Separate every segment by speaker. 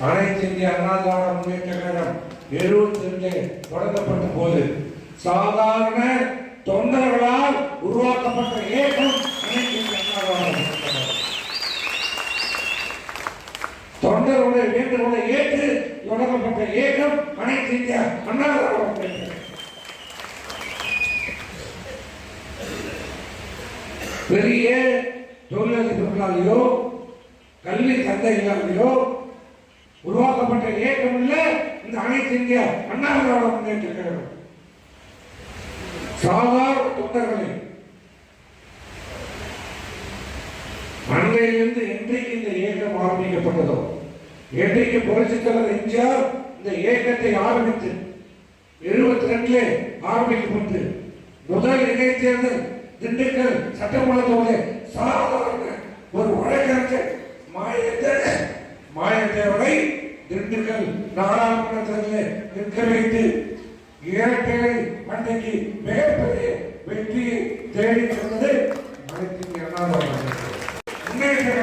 Speaker 1: அனைத்து இந்திய அண்ணா திராவிட முன்னேற்ற கழகம் எழுபத்தி ரெண்டு தொடங்கப்பட்ட போது சாதாரண தொண்டர்களால் உருவாக்கப்பட்ட இயக்கம் தொண்டர்களுடைய வேண்டுகோளை ஏற்று தொடங்கப்பட்ட இயக்கம் அனைத்து இந்திய அண்ணா திராவிட பெரிய தொழிலதிபர்களாலேயோ கல்வி தந்தைகளாலேயோ உருவாக்கப்பட்ட இயக்கம் இல்ல இந்த அனைத்து இந்திய அண்ணா திராவிட முன்னேற்ற கழகம் சாதாரண தொண்டர்களே அன்றையிலிருந்து என்றைக்கு இந்த இயக்கம் ஆரம்பிக்கப்பட்டதோ என்றைக்கு புரட்சித் தலைவர் எம்ஜிஆர் இந்த இயக்கத்தை ஆரம்பித்து எழுபத்தி ரெண்டுல ஆரம்பிக்கப்பட்டு முதல் இடைத்தேர்தல் திண்டுக்கல் சட்டமன்றத்தோடு சாதாரண ஒரு வழக்கறிஞர் மாநிலத்தை மாயத்தேவரை திண்டுக்கல் நாடாளுமன்றத்தில் நிற்க வைத்து இரட்டையை அன்றைக்கு மிகப்பெரிய வெற்றியை தேடி சொன்னது மனத்தின் இந்திய முன்னேற்ற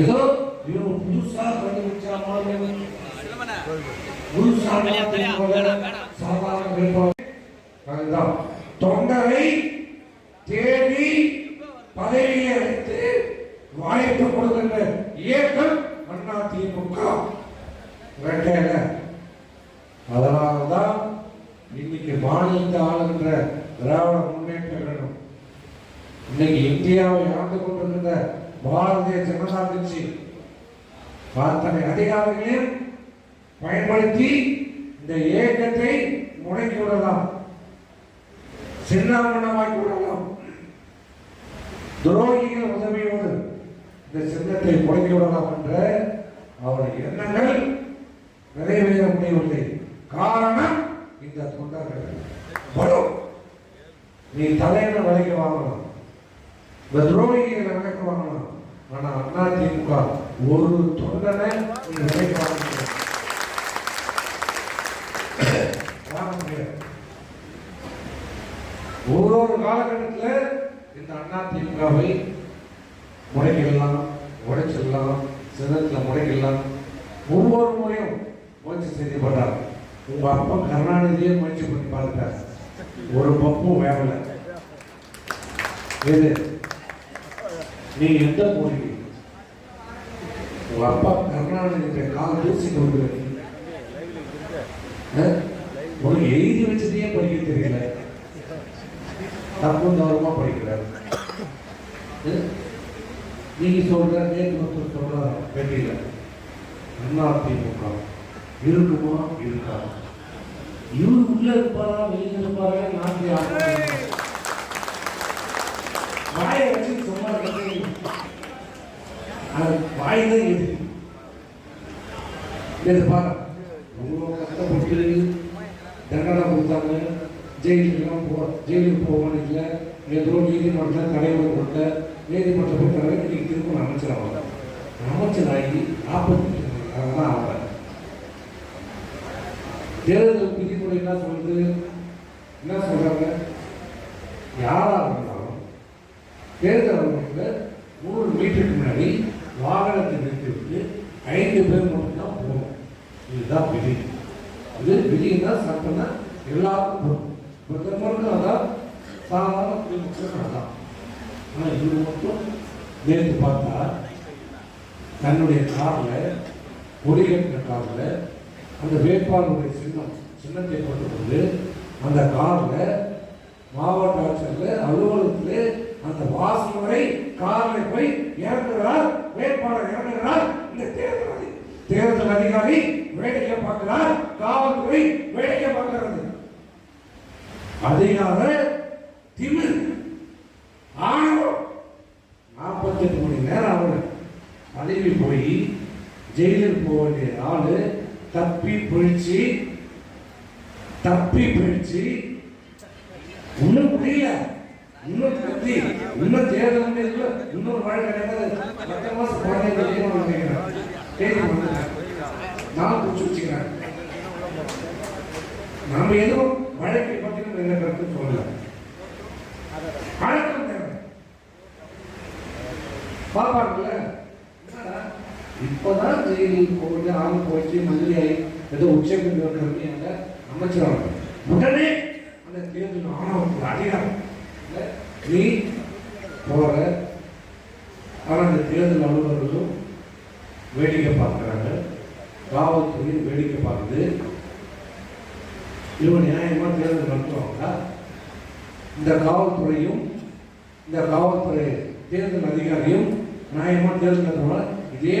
Speaker 1: ஏதோ இவங்க புதுசா கண்டுபிடிச்சா மாதிரி சாதாரண தொண்டரை வாய்ப்பு இயக்கம் அண்ணா திமுக இரட்டையில அதனாலதான் இன்னைக்கு மாநிலத்தை ஆளுகின்ற திராவிட முன்னேற்ற கழகம் இன்னைக்கு இந்தியாவை ஆண்டு கொண்டிருக்கிற பாரதிய ஜனதா கட்சி அத்தனை அதிகாரிகளையும் பயன்படுத்தி இந்த இயக்கத்தை முடக்கி விடலாம். சின்னாமணமாக்கி விடலாம். துரோகிகள் உதவியோடு இந்த சின்னத்தை முடங்கி விடலாம் என்ற அவருடைய எண்ணங்கள் நிறைவேற முடியவில்லை. காரணம் இந்த தொண்டர்கள். நீ தலையில விலைக்கு வாங்கலாம் இந்த துரோகிகளை விலைக்கு வாங்கலாம் ஆனா அண்ணா திமுக ஒரு தொண்டனை நீ விலைக்கு வாங்க முடியாது. ஒரு ஒரு காலகட்டத்தில் இந்த அண்ணா திமுகவை முடக்கிடலாம் உடைச்சிடலாம் சின்னத்தில் முடக்கிடலாம். ஒவ்வொரு முறையும் முயற்சி செய்யப்பட்டார் உங்கள் அப்பா கருணாநிதியே முயற்சி பண்ணி பார்த்தார் ஒரு பப்பும் வேகலை எது? நீ எந்த மொழி உங்க அப்பா கருணாநிதி கால் தூசி கொடுக்குற உனக்கு எழுதி வச்சதையே படிக்க தெரியல. தப்பு தவறுமா படிக்கிறார். நீங்கள் சொல்கிற சொல்ற நேற்று ஒருத்தர் சொல்ற வெற்றியில அண்ணா திமுக. இருக்குமா? இருக்கா. இவர் உள்ளே இருப்பாரா? வெளியில இருப்பாரா? நாட்டு வாயை வச்சு சும்மா அது வாய் தான் இது. இது பாரு. இவ்வளோ கஷ்டப்பட்டு தண்டனை கொடுத்தாங்க. ஜெயிலுக்கெல்லாம் போ ஜெயிலுக்கு போகணும் இல்லை ஏதோ நீதிமன்றம் தலைவர் கொடுத்த நீதிமன்ற போய் தலைவர் இன்னைக்கு திரும்ப அமைச்சராக அமைச்சராகி நாற்பத்தி தான் ஆகிறார் தேர்தல் விதிமுறை என்ன சொல்றது என்ன சொல்றாங்க? யாராக இருந்தாலும் தேர்தல் ஆணையத்தில் நூறு மீட்டருக்கு முன்னாடி வாகனத்தை நிறுத்திவிட்டு ஐந்து பேர் மட்டும்தான் போகணும். இதுதான் விதி. இது விதின்னா சட்டம்னா எல்லாருக்கும் பொருந்தும். பிரதமருக்கும் அதான் சாதாரண குடிமக்களுக்கும் அதான் ஆனால் இது மட்டும் நேற்று பார்த்தா தன்னுடைய காரில் கொடி கட்டின காரில் அந்த வேட்பாளருடைய சின்னம் சின்னத்தை போட்டுக்கொண்டு அந்த காரில் மாவட்ட ஆட்சியரில் அலுவலகத்தில் அந்த வாசல் வரை காரில் போய் இறங்குகிறார் வேட்பாளர் இறங்குகிறார் இந்த தேர்தல் அதி- தேர்தல் அதிகாரி வேடிக்கை பார்க்கிறார் காவல்துறை வேடிக்கை பார்க்கிறது. அதிகார திமிர். ஆணவம் நாற்பத்தெட்டு மணி நேரம் அவர் பதவி போய் ஜெயிலுக்கு போக வேண்டிய ஆள் தப்பி பிழிச்சு தப்பி பிழிச்சு இன்னும் முடியல இன்னும் கத்தி இன்னும் தேர்தல் இன்னொரு வழக்கு கிடையாது பத்து மாசம் குழந்தைங்க நான் பிடிச்சி வச்சுக்கிறேன் நாம எதுவும் மழைக்கு பற்றி என்ன கருத்து சொல்லல. வழக்கம் தேவை பார்ப்பாங்கல்ல என்னடா? இப்போதான் செய்தி போட்டு ஆள் போச்சு மந்திரியாகி ஏதோ உச்சநீதிமன்ற கருமையாக அமைச்சராக உடனே அந்த தேர்தல் ஆணவத்துக்கு அதிகாரம் நீ போற. ஆனால் அந்த தேர்தல் அலுவலர்களும் வேடிக்கை பார்க்குறாங்க. காவல்துறையும் வேடிக்கை பார்க்குது. இவன் நியாயமாக தேர்தல் நடத்துவாங்களா? இந்த காவல்துறையும் இந்த காவல்துறை தேர்தல் அதிகாரியும் நியாயமா தேர்தல் நடத்துவாங்க இதே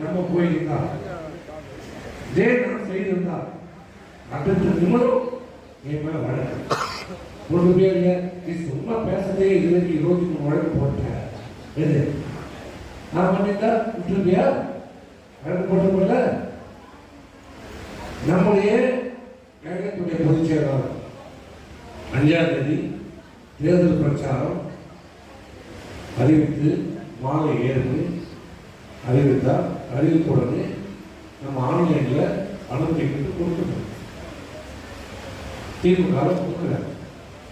Speaker 1: நம்ம போயிருந்தா இதே நான் செய்திருந்தா அடுத்த நிமிடம் என் மேல வழக்கு ஒரு பேர் நீ சும்மா பேசுறதே இதுக்கு இருபத்தி மூணு வழக்கு போட்டேன் எது? நான் பண்ணியிருந்தா விட்டுருப்பியா? வழக்கு போட்டுருப்பில்ல நம்முடைய கழகத்துடைய பொதுச் செயலாளர். அஞ்சாம் தேதி தேர்தல் பிரச்சாரம் அறிவித்து மாலை ஏழு அறிவித்தால் அறிவித்த உடனே நம்ம ஆன்லைனில் அனுமதிக்கிட்டு கொடுக்கணும். திமுக கொடுக்குற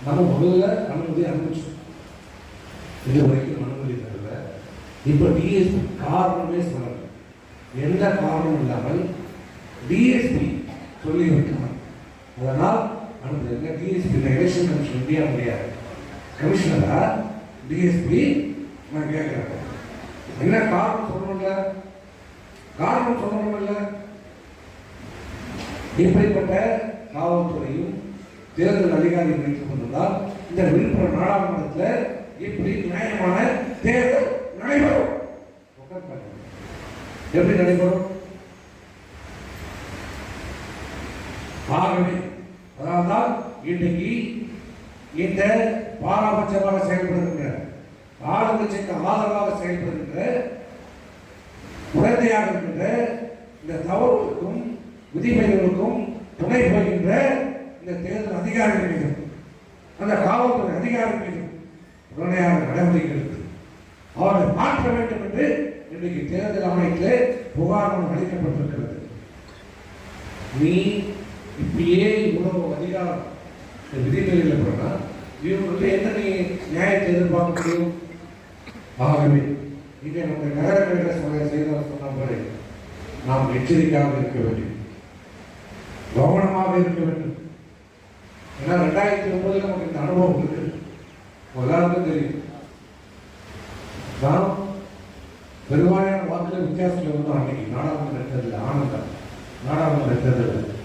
Speaker 1: நம்ம முதல்ல அனுமதி அனுப்பிச்சோம். இது வரைக்கும் அனுமதி தரல. இப்போ டிஎஸ்பி காரணமே சொல்லலை. எந்த காரணமும் இல்லாமல் டிஎஸ்பி சொல்லி வைக்கலாம் அதனால் அனுமதி டிஎஸ்பி எலெக்ஷன் கமிஷன் இந்தியா முடியாது. கமிஷனரா டிஎஸ்பி நான் கேட்கிறேன் என்ன காரணம் சொல்லணும்ல? காரணம் சொல்லணும்ல? இப்படிப்பட்ட காவல்துறையும் தேர்தல் அதிகாரிகள் வைத்துக் கொண்டிருந்தால் இந்த விழுப்புரம் நாடாளுமன்றத்தில் இப்படி நியாயமான தேர்தல் நடைபெறும். எப்படி நடைபெறும்? ஆகவே அதனால்தான் இன்றைக்கு இந்த பாராபட்சமாக செயல்படுகின்ற ஆளுங்கட்சிக்கு ஆதரவாக செயல்படுகின்ற உடந்தையாக இருக்கின்ற இந்த தவறுகளுக்கும் விதிமுறைகளுக்கும் துணை போகின்ற இந்த தேர்தல் அதிகாரிகள் மீதும் அந்த காவல்துறை அதிகாரிகள் மீதும் உடனடியாக நடவடிக்கை எடுத்து அவர்களை மாற்ற வேண்டும் என்று இன்றைக்கு தேர்தல் ஆணையத்திலே புகார் மனு அளிக்கப்பட்டிருக்கிறது. நீ இப்படியே இவ்வளவு அதிகாரம் இந்த விதிமுறைகள் இவங்களுக்கு நீ நியாயத்தை எதிர்பார்க்க முடியும் ஆகவே இங்கே நம்ம நகரங்களில் சொல்ல செய்தவர் சொன்ன மாதிரி நாம் எச்சரிக்கையாக இருக்க வேண்டும். கவனமாக இருக்க வேண்டும். ஏன்னா ரெண்டாயிரத்தி ஒன்பதுல நமக்கு இந்த அனுபவம் இருக்கு. எல்லாருக்கும் தெரியும். நாம் பெருவாரியான வாக்குல வித்தியாசத்தில் இருந்தோம் அன்னைக்கு நாடாளுமன்ற தேர்தல் ஆனந்தம். நாடாளுமன்ற தேர்தல்.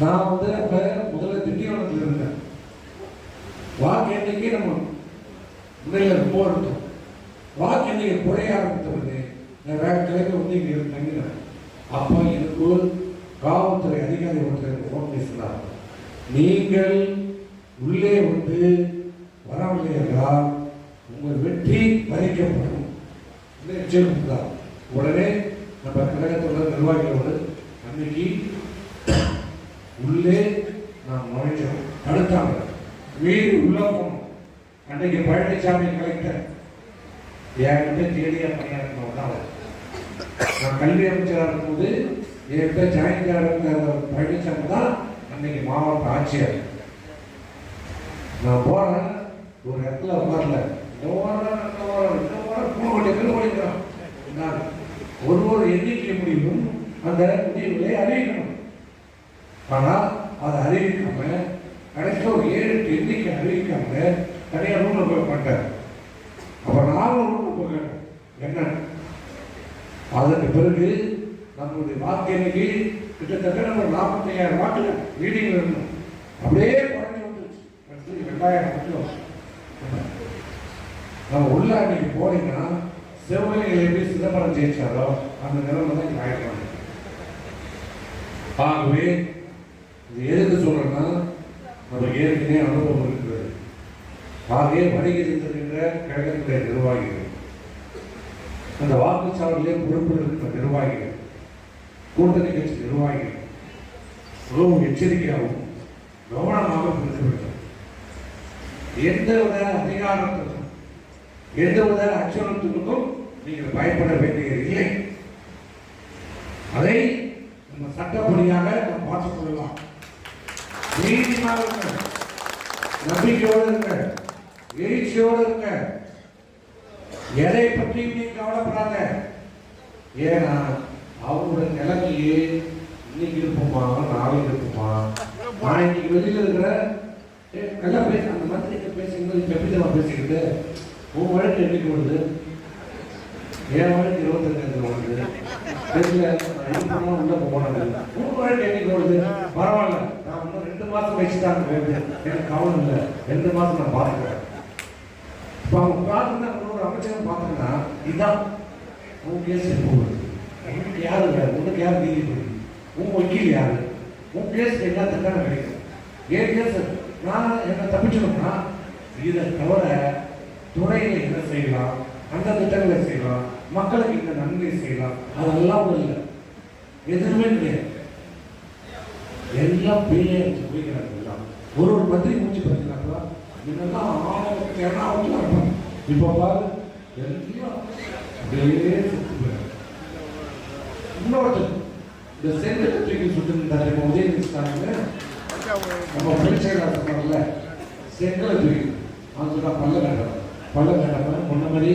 Speaker 1: நான் வந்து அப்ப முதல்ல திண்டிவனத்தில் இருந்தேன். வாக்கு எண்ணிக்கை நம்ம முன்னையில் போட்டோம் வாக்கு எண்ணிக்கை குறைய ஆரம்பித்த நான் வேற கிழக்கு வந்து இங்கே இருந்து தங்கினேன். அப்போ எனக்கு ஒரு காவல்துறை அதிகாரி ஒருத்தர் ஃபோன் பேசினார். நீங்கள் உள்ளே வந்து வரவில்லை என்றால் உங்கள் வெற்றி பறிக்கப்படும். என்று தான் உடனே நம்ம கழகத்தோட நிர்வாகிகளோடு அன்னைக்கு உள்ளே நாம் நுழைஞ்சோம். தடுத்தாங்க. வீடு உள்ள போனோம். அன்றைக்கு பழனிசாமி கலெக்டர் என்கிட்ட தேடியா பணியாற்றினவர் தான் நான் கல்வி அமைச்சராக இருக்கும்போது என்கிட்ட ஜாயின்ட் பழனிசாமி தான் அன்னைக்கு மாவட்ட ஆட்சியர். நான் போறேன். ஒரு இடத்துல உட்காரல. இந்த ஓரம் இந்த ஓரம் இந்த ஓரம் ஓடிக்கிறான் ஒரு ஒரு எண்ணிக்கை முடிவும் அந்த முடிவுகளை அறிவிக்கணும். ஆனால் அதை அறிவிக்காம கடைசியில் ஒரு ஏழு எட்டு எண்ணிக்கை அறிவிக்காம தனியாக ரூமில் போய் மாட்டார் அப்போ நானும் ரூமில் போகிறேன் என்ன? அதற்கு பிறகு நம்மளுடைய வாக்கு எண்ணிக்கை கிட்டத்தட்ட நம்ம நாற்பத்தையாயிரம் வாக்குகள் ரீடிங் இருந்தோம் அப்படியே குறைஞ்சி வந்துருச்சு. அடுத்து ரெண்டாயிரம் மட்டும் நம்ம உள்ள அன்னைக்கு போனீங்கன்னா சிவகங்கையில் எப்படி சிதம்பரம் ஜெயிச்சாரோ அந்த நிலைமை தான் இங்க ஆயிடுவாங்க. ஆகவே இது எதுக்கு சொல்றேன்னா நம்ம ஏற்கனவே அனுபவம் இருக்கிறது. ஆகவே வருகின்ற கழகத்துடைய நிர்வாகிகள். அந்த வாக்குச்சாவடியிலே பொறுப்பில் இருக்கிற நிர்வாகிகள். கூட்டணி கட்சி நிர்வாகிகள். மிகவும் எச்சரிக்கையாகவும் கவனமாக புரிந்து வேண்டும். எந்தவித அதிகாரத்துக்கும் எந்தவித அச்சுறுத்தலுக்கும் நீங்கள் பயப்பட வேண்டியது இல்லை அதை நம்ம சட்டப்படியாக நாம் பார்த்துக் கொள்ளலாம். நீதிமாக இருங்க. நம்பிக்கையோடு இருங்க. எழுச்சியோடு இருங்க. எதை பற்றியும் நீ கவலைப்படாத. ஏன்னா அவங்களோட நிலைமையே இன்னைக்கு இருப்போமா? நாளைக்கு இருப்போமா? நான் இன்னைக்கு வெளியில இருக்கிற நல்லா பேச அந்த மந்திரிக்க பேசும்போது இப்ப எப்படி தான் பேசிக்கிட்டு உன் வழக்கு என்னைக்கு வருது? என் வழக்கு இருபத்தஞ்சாயிரத்துல வருது. தெரியல உள்ள போனாங்க உன் வழக்கு என்னைக்கு வருது? பரவாயில்ல. ரெண்டு மாதம் கழிச்சு தான் எனக்கு கவலை இல்லை? ரெண்டு மாதம் நான் பார்த்துக்கிறேன் இப்போ அவங்க பார்த்துன்னா ஒரு அமைச்சர் பார்த்தீங்கன்னா இதுதான் உன் கேஸ் எப்போ வருது? உனக்கு இல்லை உனக்கு யார் நீதிபதி உன் வக்கீல் யாரு? உன் கேஸ் என்ன தண்டனை கிடைக்கும் ஏன் கேஸ் நான் என்ன தப்பிச்சணும்னா இதை தவிர துறையில் என்ன செய்யலாம்? அந்த திட்டங்களை செய்யலாம். மக்களுக்கு இந்த நன்மை செய்யலாம்? அதெல்லாம் இல்லை. எதுவுமே கிடையாது. எல்லாம் பேயே போய்க்கிறாங்க எல்லாம் ஒரு ஒரு பத்திரிகை மூச்சு பார்த்தீங்கன்னாக்கா முன்னெல்லாம் ஆயிரத்தி வந்து இருப்பாங்க? இப்போ பாரு எல்லாம் அப்படியே சுத்து இன்னொருத்தர் இந்த சென்ட் பத்திரிகை சுட்டுருந்தாரு இப்போ உதயநிதி ஸ்டாலின் நம்ம பிரச்சனை சொன்னார்ல செங்கலை தூக்கி. அவன் சொன்னா பல்ல வேண்டாம் பல்ல வேண்டாம் முன்ன மாதிரி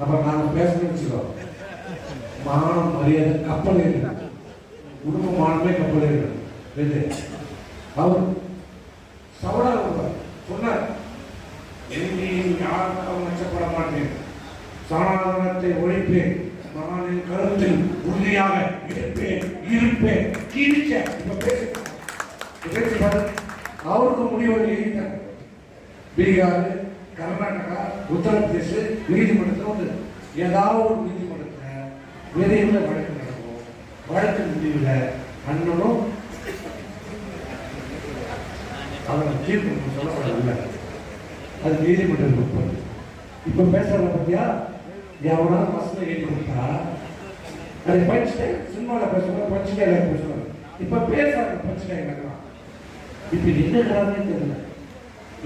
Speaker 1: அப்புறம் நாங்கள் பேசணும்னு வச்சுக்கோ. மானம் மரியாதை கப்பல் ஏறினா குடும்ப மானமே கப்பல் ஏறினா இது. அவர் சவடா சொன்னார் எங்கேயும் யாருக்கும் நச்சப்பட மாட்டேன். சனாதனத்தை ஒழிப்பேன். மகானின் கருத்தில் உறுதியாக இருப்பேன் இருப்பேன். கீழ்ச்ச இப்ப பேசு. பேசி அவருக்கு முடிவு எழுதிட்டார். பீகார் கர்நாடகா உத்தரப்பிரதேச நீதிமன்றத்தில் வந்து ஏதாவது ஒரு நீதிமன்றத்தில் விரைவில் வழக்கு நடக்கும். வழக்கு முடிவில் அண்ணனும் அவன் தீர்ப்பு சொல்லப்படவில்லை. அது நீதிமன்றம் உட்பது இப்ப பேசுறத பத்தியா? எவனாலும் பஸ்ல ஏறி கொடுத்தா? அதை பஞ்சுட்டே சினிமாவில் பேசும்போது பஞ்சுட்டே பேசுவாங்க இப்ப பேசுறாங்க பஞ்சுட்டே இப்ப என்ன காரணமே தெரியல.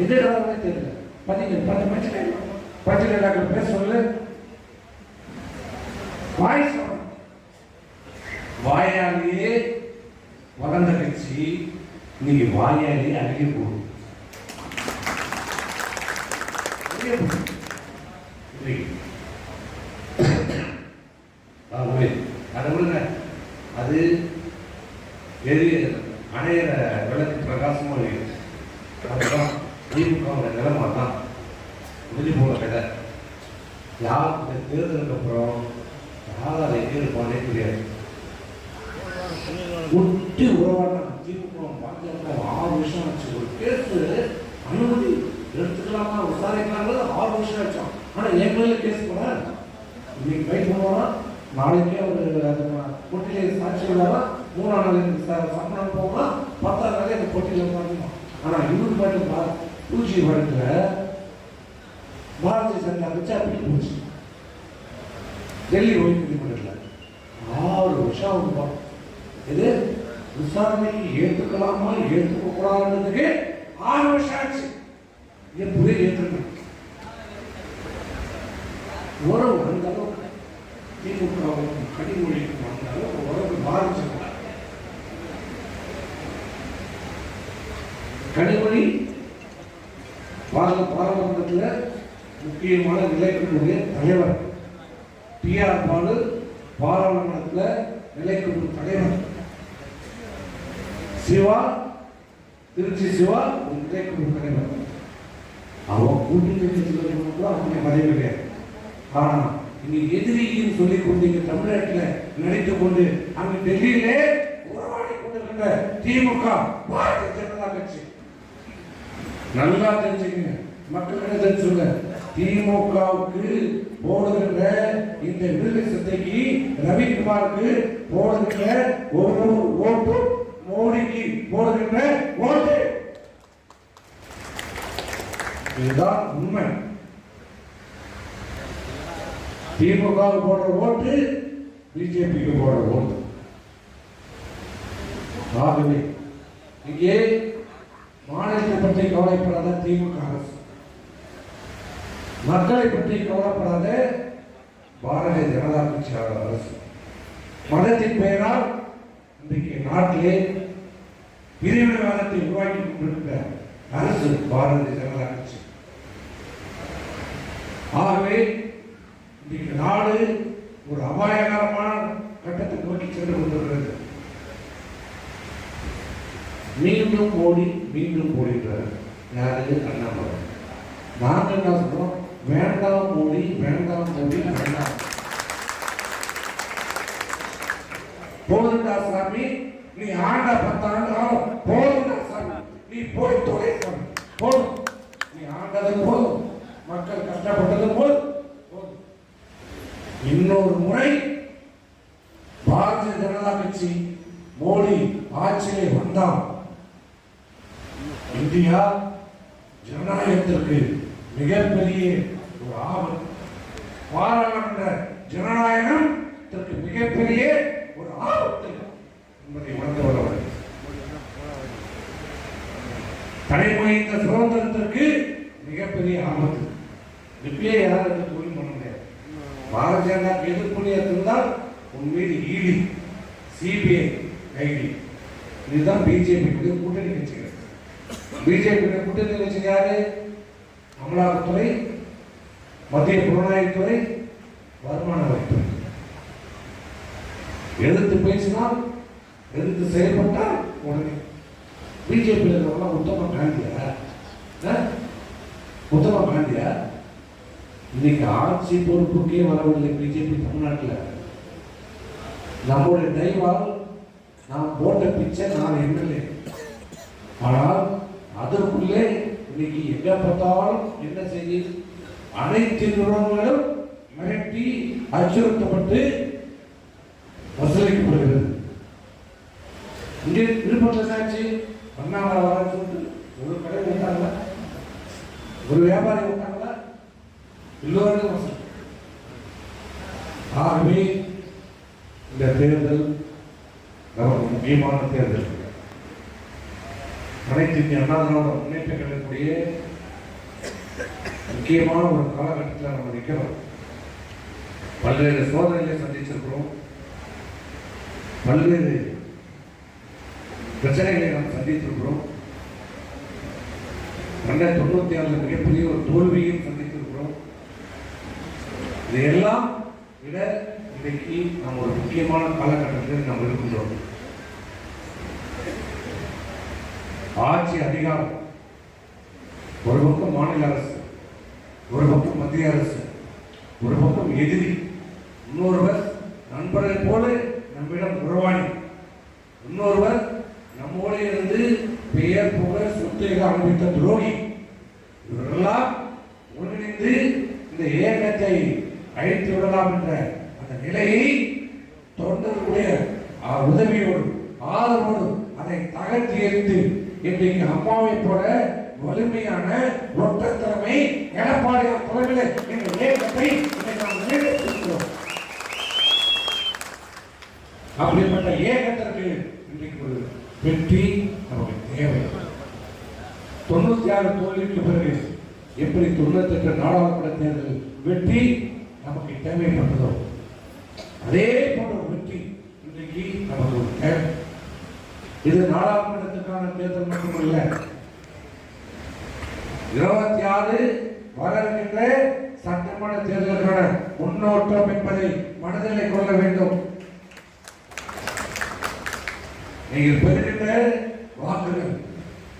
Speaker 1: எந்த காரணமே தெரியல. பதினஞ்சு பத்து பஞ்சுட்டே எல்லாருக்கும் பேச சொல்லு. வாய் சொல்றேன் வாயாலேயே வளர்ந்த கட்சி இன்னைக்கு வாயாலேயே அழிய போகுது. அழிய அது எரிய அணையிற விளக்கு பிரகாசமா இருக்கு அதுதான் திமுக நிலைமை தான். முடிஞ்சு போன கதை யார் இந்த தேர்தலுக்கு அப்புறம் யார் அதை எங்கே இருப்பானே தெரியாது. ஒட்டி உறவான திமுக பாஜக ஆறு வருஷம் ஆச்சு. ஒரு கேஸு அனுமதி எடுத்துக்கலாமா விசாரிக்கலாங்கிறது ஆறு வருஷம் ஆச்சு. ஆனால் என் மேல கேஸ் போட இன்னைக்கு கை பண்ணுவானா நாளைக்கே ஒரு அந்த பொட்டியில சாட்சி இல்லாம மூணாம் நாள் சம்பளம் போகலாம் பத்தாம் நாளே அந்த பொட்டியில உட்காந்துமா ஆனால் இன்னொரு பாட்டு பா- பூஜி பாட்டில் பாரதிய ஜனதா கட்சி அப்படி போச்சு. டெல்லி ஓய்வு நீதிமன்றத்தில் ஆறு வருஷம் ஆகுதுப்பா இது விசாரணைக்கு ஏற்றுக்கலாமா ஏற்றுக்க கூடாதுன்றதுக்கு ஆறு வருஷம் ஆச்சு எப்படி ஏற்றுக்கணும் உறவு அந்த அளவுக்கு திமுகவுக்கும் கனிமொழிக்கும் அந்த அளவுக்கு உறவு பாதிச்சிருக்காங்க கனிமொழி பாரத பாராளுமன்றத்தில் முக்கியமான நிலைக்குழுவுடைய தலைவர். டிஆர் பாலு பாராளுமன்றத்தில் நிலைக்குழு தலைவர். சிவா திருச்சி சிவா உங்களே நிலைக்குழு அவன் கூட்டணி கட்சியில் கூட அவங்க பதவி கிடையாது நீங்க எதிரின்னு சொல்லி கொண்டீங்க தமிழ்நாட்டில் நினைத்து கொண்டு அங்கு டெல்லியிலே உறவாடி கொண்டிருக்கின்ற திமுக பாரதிய ஜனதா கட்சி. நல்லா தெரிஞ்சுக்கங்க. மக்கள் தெரிஞ்சுங்க திமுகவுக்கு போடுகின்ற இந்த விடுதலை சந்தைக்கு ரவிக்குமாருக்கு போடுகின்ற ஒரு ஓட்டு மோடிக்கு போடுகின்ற ஓட்டு. இதுதான் உண்மை. திமுக போடுற ஓட்டு பிஜேபிக்கு போடுற ஓட்டு. ஆகவே இங்கே மாநிலத்தை பற்றி கவலைப்படாத திமுக அரசு. மக்களை பற்றி கவலைப்படாத பாரதிய ஜனதா கட்சி அரசு. மதத்தின் பெயரால் இன்றைக்கு நாட்டிலே பிரிவினவாதத்தை உருவாக்கி கொண்டிருக்கிற அரசு பாரதிய ஜனதா கட்சி. ஆகவே இன்றைக்கு நாடு ஒரு அபாயகரமான கட்டத்தை நோக்கி சென்று கொண்டிருக்கிறது. மீண்டும் ஓடி மீண்டும் மோடின்றார் யாரு? அண்ணாமலை. நாங்கள் என்ன சொல்றோம்? வேண்டாம் மோடி வேண்டாம் மோடி நீ ஆண்ட பத்தாண்டு காலம் போதுண்டா சாமி நீ போய் தொலை சாமி போதும் நீ ஆண்டது போதும் மக்கள் கஷ்டப்பட்டது போதும் போதும். இன்னொரு முறை பாரதிய ஜனதா கட்சி மோடி ஆட்சியிலே வந்தால் இந்தியா ஜனநாயகத்திற்கு மிகப்பெரிய ஒரு ஆபத்து பாராளுமன்ற ஜனநாயகத்திற்கு மிகப்பெரிய ஒரு ஆபத்து என்பதை உணர்ந்து வருவது தலைமுறைந்த சுதந்திரத்திற்கு மிகப்பெரிய ஆபத்து இப்பயே யாரும் தொழில் பண்ண முடியாது பாரதிய ஜனதாக்கு எதிர்ப்பு இருந்தால் உன் மீது ஈடி சிபிஐ ஐடி இதுதான் பிஜேபிக்கு கூட்டணி கட்சிகள். பிஜேபியுடைய கூட்டணி கட்சி யாரு? அமலாக்கத்துறை மத்திய புலனாய்வுத்துறை வருமான வரித்துறை. எதிர்த்து பேசினால் எதிர்த்து செயல்பட்டால் உடனே. பிஜேபி இருக்கிறவங்க உத்தம காந்தியா? ஆ? உத்தம காந்தியா? இன்னைக்கு ஆட்சி பொறுப்புக்கே வரவில்லை பிஜேபி தமிழ்நாட்டில். நம்முடைய டைவால் நான் போட்ட பிச்சை நான் எம்எல்ஏ ஆனால் அதற்குள்ளே இன்னைக்கு எங்க பார்த்தாலும் என்ன செய்யுது அனைத்து நிறுவனங்களும் மிரட்டி அச்சுறுத்தப்பட்டு வசூலிக்கப்படுகிறது. இங்கே விழுப்புரத்தில் என்னாச்சு அண்ணாமலை வரன்னு சொல்லிட்டு ஒரு கடை விட்டாங்களா ஒரு வியாபாரி விட்டாங்களா எல்லோருக்கும் வசூல். ஆகவே இந்த தேர்தல் முக்கியமான தேர்தல். அனைத்து இந்திய அண்ணா திராவிட முன்னேற்ற முக்கியமான ஒரு காலகட்டத்தில் நம்ம நிற்கிறோம். பல்வேறு சோதனைகளை சந்திச்சிருக்கிறோம். பல்வேறு பிரச்சனைகளை நாம் சந்தித்திருக்கிறோம். ரெண்டாயிரத்தி தொண்ணூத்தி ஆறுல மிகப்பெரிய ஒரு தோல்வியும் சந்தித்திருக்கிறோம். இதையெல்லாம் விட இன்றைக்கு நம்ம ஒரு முக்கியமான காலகட்டத்தில் நம்ம இருக்கின்றோம். ஆட்சி அதிகாரம். ஒரு பக்கம் மாநில அரசு ஒரு பக்கம் மத்திய அரசு ஒரு பக்கம் எதிரி. இன்னொருவர் நண்பரை போல நம்மிடம் உறவாடி இன்னொருவர் நம்மோட இருந்து பெயர் புகழ் சொத்து ஆரம்பித்த துரோகி. இவரெல்லாம் ஒருங்கிணைந்து இந்த ஏகத்தை அழித்து விடலாம் என்ற அந்த நிலையை தொண்டருடைய உதவியோடு ஆதரவோடு அதை தகர்த்து எறிந்து இன்றைக்கு அம்மாவை போல வலிமையான ஒற்றத்திறமை எடப்பாடியார் தலைமையில் இந்த இயக்கத்தை நாம் முன்னெடுத்திருக்கிறோம் அப்படிப்பட்ட இயக்கத்திற்கு இன்றைக்கு ஒரு வெற்றி நமக்கு தேவை. தொண்ணூத்தி ஆறு தோல்விக்கு பிறகு எப்படி தொண்ணூத்தி எட்டு நாடாளுமன்ற தேர்தல் வெற்றி நமக்கு தேவைப்பட்டதோ அதே போன்ற ஒரு வெற்றி இன்றைக்கு நமக்கு இது நாடாளுமன்றத்துக்கான தேர்தல் மட்டுமல்ல. இருபத்தி ஆறு வர இருக்கின்ற சட்டமன்ற தேர்தலுக்கான முன்னோட்டம் என்பதை மனதிலே கொள்ள வேண்டும். நீங்கள் பெறுகின்ற வாக்குகள்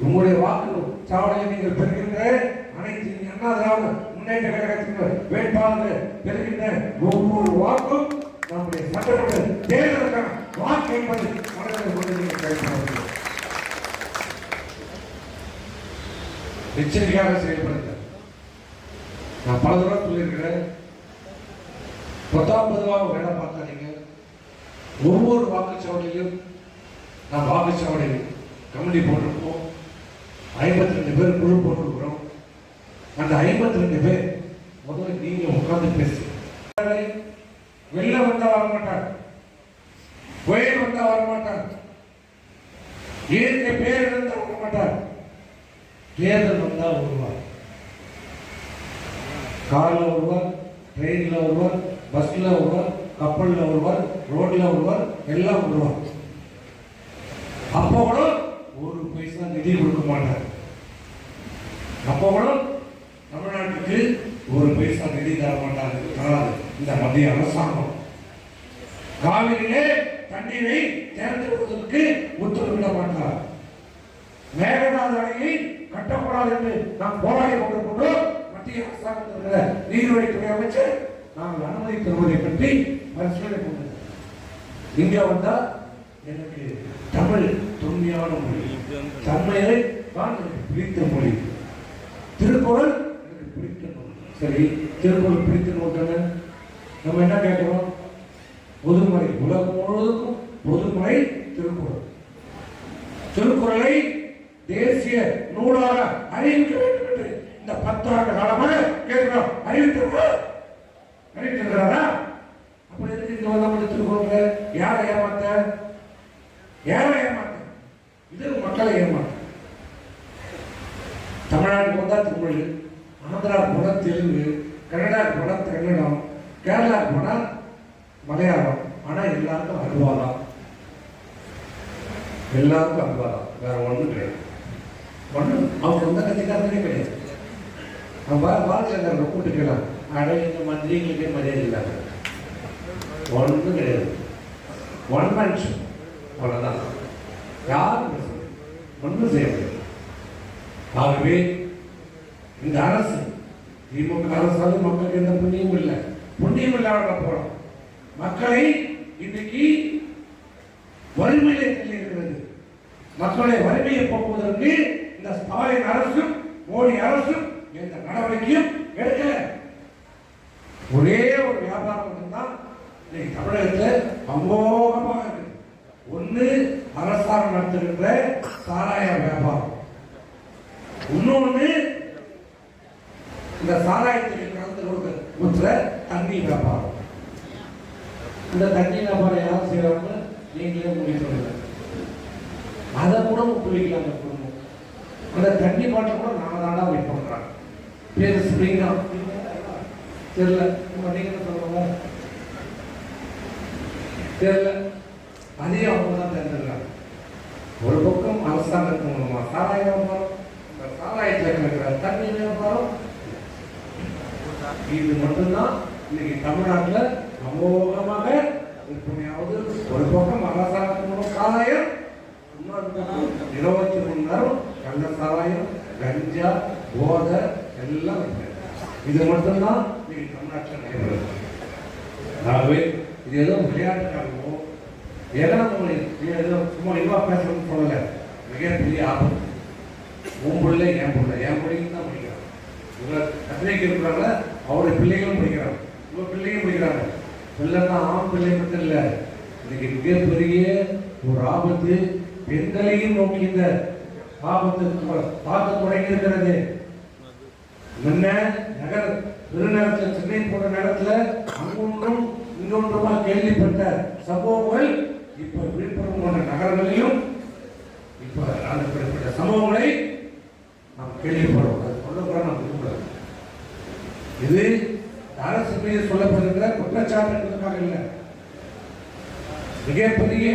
Speaker 1: உங்களுடைய வாக்கு சாவடியில் நீங்கள் பெறுகின்ற அனைத்து அண்ணா திராவிட முன்னேற்ற கழகத்தின் வேட்பாளர்கள் பெறுகின்ற ஒவ்வொரு வாக்கும் நம்முடைய சட்டமன்ற தேர்தலுக்கான வாக்கு என்பதை மனதில் கொண்டு நீங்கள் செயல்பட எச்சரிக்கையாக செயல்படுத்த நான் பல தடவை சொல்லியிருக்கிறேன். பத்தாம் பொதுவாக வேலை பார்க்காதீங்க. ஒவ்வொரு வாக்குச்சாவடியிலும் நான் வாக்குச்சாவடி கமிட்டி போட்டிருக்கோம் ஐம்பத்தி ரெண்டு பேர் குழு போட்டிருக்கிறோம். அந்த ஐம்பத்தி ரெண்டு பேர் முதல்ல நீங்க உட்கார்ந்து பேசுங்க. வெளில வந்தா வர மாட்டாங்க புயல் வந்தா வர மாட்டாங்க இயற்கை பேர் இருந்தா வரமாட்டார் தேர்தல் வந்தா வருவார் கார்ல வருவார் ட்ரெயின்ல வருவார் பஸ்ல வருவார் கப்பலில் வருவார் ரோட்ல வருவார் எல்லாம் வருவார் அப்போ கூட ஒரு பைசா நிதி கொடுக்க மாட்டார். அப்போ கூட தமிழ்நாட்டுக்கு ஒரு பைசா நிதி தர மாட்டாங்க இந்த மத்திய அரசாங்கம். காவிரியிலே தண்ணீரை தேர்ந்தெடுப்பதற்கு உத்தரவிட மாட்டார். மேகநாத அணையை கட்டக்கூடாது என்று நாம் போராடி கொண்டிருக்கின்றோம். மத்திய அரசாங்கத்தில் நீர்வழித்துறை அமைச்சர் நாங்கள் அனுமதி தருவதை பற்றி பரிசீலனை கொண்டிருக்கிறோம் இந்தியா வந்தால் எனக்கு தமிழ் தொன்மையான மொழி. தன்மையை தான் எனக்கு பிடித்த மொழி. திருக்குறள் சரி திருக்குறள் பிரித்து நூல் நம்ம என்ன கேட்குறோம்? பொதுமறை உலகம் முழுவதும் பொதுமறை திருக்குறள். திருக்குறளை தேசிய நூலாக அறிவிக்க வேண்டும் என்று இந்த பத்தாண்டு காலமாக கேட்கிறோம். அறிவித்திருக்கிறோம் அறிவித்திருக்கிறாரா? அப்படி இருக்கு இங்க வந்த மட்டும் திருக்குறள் யாரை ஏமாத்த? யாரை ஏமாத்த? இது மக்களை ஏமாத்த தமிழ்நாட்டுக்கு வந்தா திருக்குறள். ஆந்திரா போனால் தெலுங்கு கன்னடாக்கு போனால் கன்னடம் கேரளாக்கு போனால் மலையாளம். ஆனால் எல்லாருக்கும் அல்வாதான் எல்லாருக்கும் அல்வாதான் வேற ஒன்றும் கிடையாது. ஒண்ணு அவங்க எந்த கட்சிக்காரங்களே கிடையாது. அவங்க பாரதியார் கூப்பிட்டு கூட்டுக்கலாம் அட இந்த மந்திரிகளுக்கே மரியாதை இல்லாத. ஒன்றும் கிடையாது. ஒன் மேன் ஷோ யாரும் ஒன்றும் செய்ய முடியாது ஆகவே இந்த அரசு திமுக அரசாலும் மக்களுக்கு எந்த புண்ணியமும் இல்லை. புண்ணியம் இல்லாத போறோம். மக்களை இன்னைக்கு வறுமையிலே தள்ளி இருக்கிறது. மக்களுடைய வறுமையை போக்குவதற்கு இந்த ஸ்டாலின் அரசும் மோடி அரசும் எந்த நடவடிக்கையும் எடுக்கல. ஒரே ஒரு வியாபாரம் மட்டும்தான் இன்னைக்கு தமிழகத்தில் அமோகமாக இருக்கு. ஒன்று அரசாங்கம் நடத்துகின்ற சாராய வியாபாரம். இன்னொன்று இந்த சாராயத்தை கலந்து கொடுக்க தண்ணி வியாபாரம் இந்த தண்ணி வியாபாரம் யாரும் செய்யறாங்க? நீங்களே முடிவு சொல்லுங்க. அதை கூட ஒத்துழைக்கலாம் அந்த குடும்பம். அந்த தண்ணி பாட்டை கூட நாம தாண்டா வெயிட் பண்றாங்க பேர் ஸ்பிரிங்கா? தெரியல. நீங்க சொல்லுவாங்க தெரியல. அதையும் அவங்க தான் தெரிஞ்சிருக்காங்க ஒரு பக்கம் அரசாங்கத்தின் மூலமா சாராய வியாபாரம் இந்த சாராயத்தில் கிடக்கிற தண்ணி வியாபாரம் இது மட்டும்தான் இன்னைக்கு தமிழ்நாட்டில் அமோகமாக விற்பனையாவது ஒரு பக்கம் அரசாங்கத்தோட சாராயம் இன்னொரு பக்கம் இருபத்தி மூணு நேரம் கள்ள சாராயம் கஞ்சா போதை எல்லாம் இது மட்டும்தான் இன்னைக்கு தமிழ்நாட்டில் நடைபெறுது. ஆகவே இது ஏதோ விளையாட்டுக்காகவோ ஏன்னா நம்ம ஏதோ சும்மா இதுவா பேசணும்னு சொல்லலை. மிகப்பெரிய ஆபத்து. உன் பிள்ளை என் பிள்ளை. என் பிள்ளைங்க தான் படிக்கிறான் இவங்க கத்திரிக்கை இருக்கிறாங்க. அவருடைய பிள்ளைகளும் படிக்கிறாங்க. உங்க பிள்ளையும் படிக்கிறாங்க. பிள்ளைன்னா ஆண் பிள்ளை மட்டும் இல்லை இன்னைக்கு மிகப்பெரிய ஒரு ஆபத்து பெண்களையும் நோக்கி இந்த ஆபத்து பார்க்க தொடங்கி இருக்கிறது. முன்ன நகர் பெருநகரத்தில் சென்னை போன்ற நேரத்துல அங்கொன்றும் இன்னொன்றுமா கேள்விப்பட்ட சம்பவங்கள் இப்ப விழுப்புரம் போன்ற நகரங்களிலும் இப்ப அந்த சம்பவங்களை நாம் கேள்விப்படுறோம். அது சொல்லக்கூட நாம் விரும்புகிறோம் இது அரசு மீது சொல்லப்படுகிற குற்றச்சாட்டு என்பதற்காக இல்லை. மிகப்பெரிய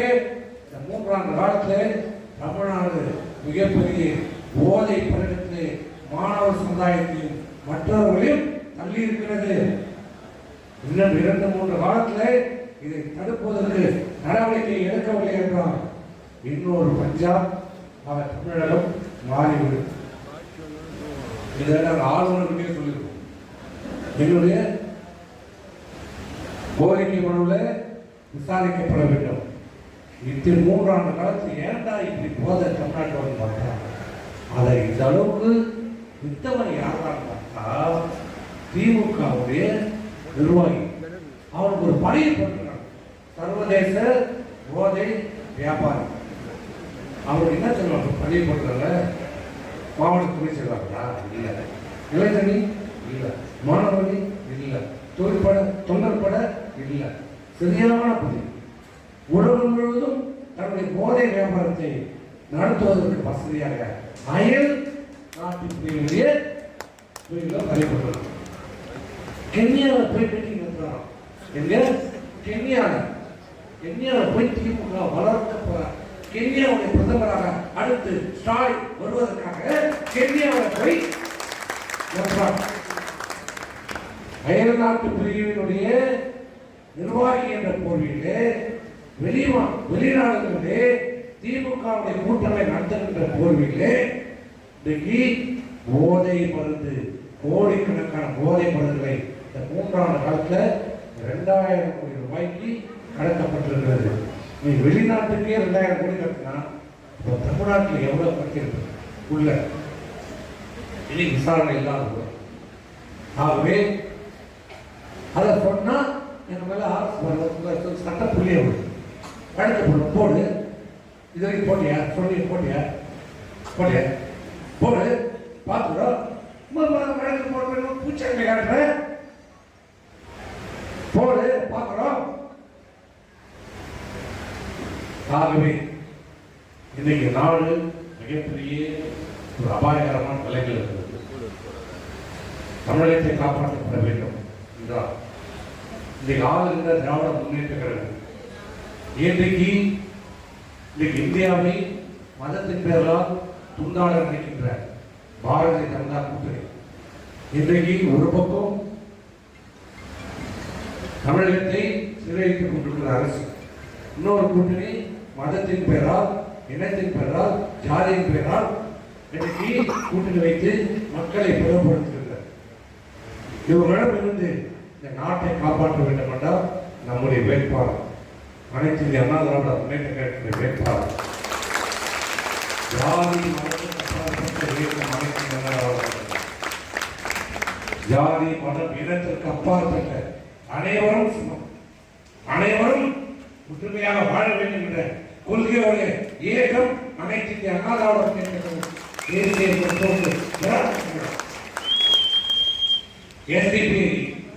Speaker 1: இந்த மூன்றாண்டு காலத்தில் தமிழ்நாடு மிகப்பெரிய போதை பழக்கத்திலே மாணவர் சமுதாயத்தையும் மற்றவர்களையும் தள்ளி இருக்கிறது இன்னும் இரண்டு மூன்று காலத்தில் இதை தடுப்பதற்கு நடவடிக்கை எடுக்கவில்லை என்றால் இன்னொரு பஞ்சாப் அவர் தமிழகம் மாறிவிடும். இதெல்லாம் நாங்கள் என்னுடைய கோரிக்கை மனுவில் விசாரிக்கப்பட வேண்டும். இத்தனை மூன்றாண்டு காலத்தில் ஏன்டா இப்படி போத தமிழ்நாட்டு வந்து பார்த்தா அதை இந்த அளவுக்கு வித்தவன் யாரான்னு பார்த்தா திமுகவுடைய நிர்வாகி. அவனுக்கு ஒரு பணியை பண்ணுறான் சர்வதேச போதை வியாபாரி. அவனுக்கு என்ன சொல்லுவாங்க பதிவு பண்றாங்க மாவட்ட துணை செல்வாங்களா இல்லை. இளைஞனி? இல்லை. மாணவனி இல்லை. தொழிற்பட தொண்டற்பட இல்லை. சரியான பதில் உலகம் முழுவதும் தன்னுடைய போதை வியாபாரத்தை நடத்துவதற்கு வசதியாக அயல் நாட்டினுடைய தொழில்கள் பதிவுபட்டுள்ளது கென்யாவில் போய் மீட்டிங் நடத்துறான் எங்க? கென்யாவில் கென்யாவில் போய் திமுக வளர்க்க கென்யாவுடைய பிரதமராக அடுத்து ஸ்டாலின் வருவதற்காக கென்யாவில் போய் நடத்துறாங்க அயல் நாட்டு பிரிவினுடைய நிர்வாகி என்ற போர்வியிலே வெளிமா வெளிநாடுகளிலே திமுகவுடைய கூட்டங்களை நடத்துகின்ற போர்வையிலே இன்றைக்கு போதை மருந்து கோடிக்கணக்கான போதை மருந்துகளை இந்த மூன்றாண்டு காலத்தில் ரெண்டாயிரம் கோடி ரூபாய்க்கு கடத்தப்பட்டிருக்கிறது. நீ வெளிநாட்டுக்கே ரெண்டாயிரம் கோடி கட்டினா இப்போ தமிழ்நாட்டில் எவ்வளோ கட்டிருக்கு உள்ள. இனி விசாரணை இல்லாத ஆகவே அதை சொன்னா எங்க மேல அரசு சட்ட புள்ளிய அடுத்த போடு போடு. இது வரைக்கும் போட்டியா? சொல்லி போட்டியா? போட்டியா போடு பார்த்துக்கிறோம் வழக்கு போட பூச்சை காட்டுறேன் போடு பார்க்கிறோம் ஆகவே இன்னைக்கு நாடு மிகப்பெரிய ஒரு அபாயகரமான நிலைகள் இருக்கிறது தமிழகத்தை காப்பாற்றப்பட வேண்டும் என்றால் இன்றைக்கு ஆளுகின்ற திராவிட முன்னேற்ற கழகம் இன்றைக்கு இன்றைக்கு இந்தியாவை மதத்தின் பெயரால் துண்டாட நினைக்கின்ற பாரதிய ஜனதா கூட்டணி இன்றைக்கு ஒரு பக்கம் தமிழகத்தை சிறையிட்டுக் கொண்டிருக்கிற அரசு இன்னொரு கூட்டணி மதத்தின் பெயரால் இனத்தின் பெயரால் ஜாதியின் பெயரால் இன்றைக்கு கூட்டணி வைத்து மக்களை குறைவுப்படுத்திவிட்டாங்க இவர்களிடம் இருந்து இந்த நாட்டை காப்பாற்ற வேண்டும் என்றால் நம்முடைய வேட்பாளர் அனைத்து இந்திய அண்ணா திராவிட முன்னேற்ற கழகத்தினுடைய வேட்பாளர் ஜாதி ஜாதி மதம் இனத்திற்கு அப்பாற்பட்ட அனைவரும் அனைவரும் ஒற்றுமையாக வாழ வேண்டும் என்ற கொள்கையோடைய இயக்கம் அனைத்து இந்திய அண்ணா திராவிட முன்னேற்ற தேசிய முற்போக்கு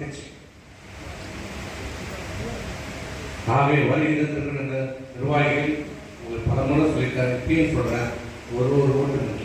Speaker 1: கட்சி. ஆகவே வருகின்ற நிர்வாகிகள் உங்களுக்கு பல முறை சொல்லிட்டாரு இப்பயும் சொல்றேன். ஒரு ஒரு ஓட்டு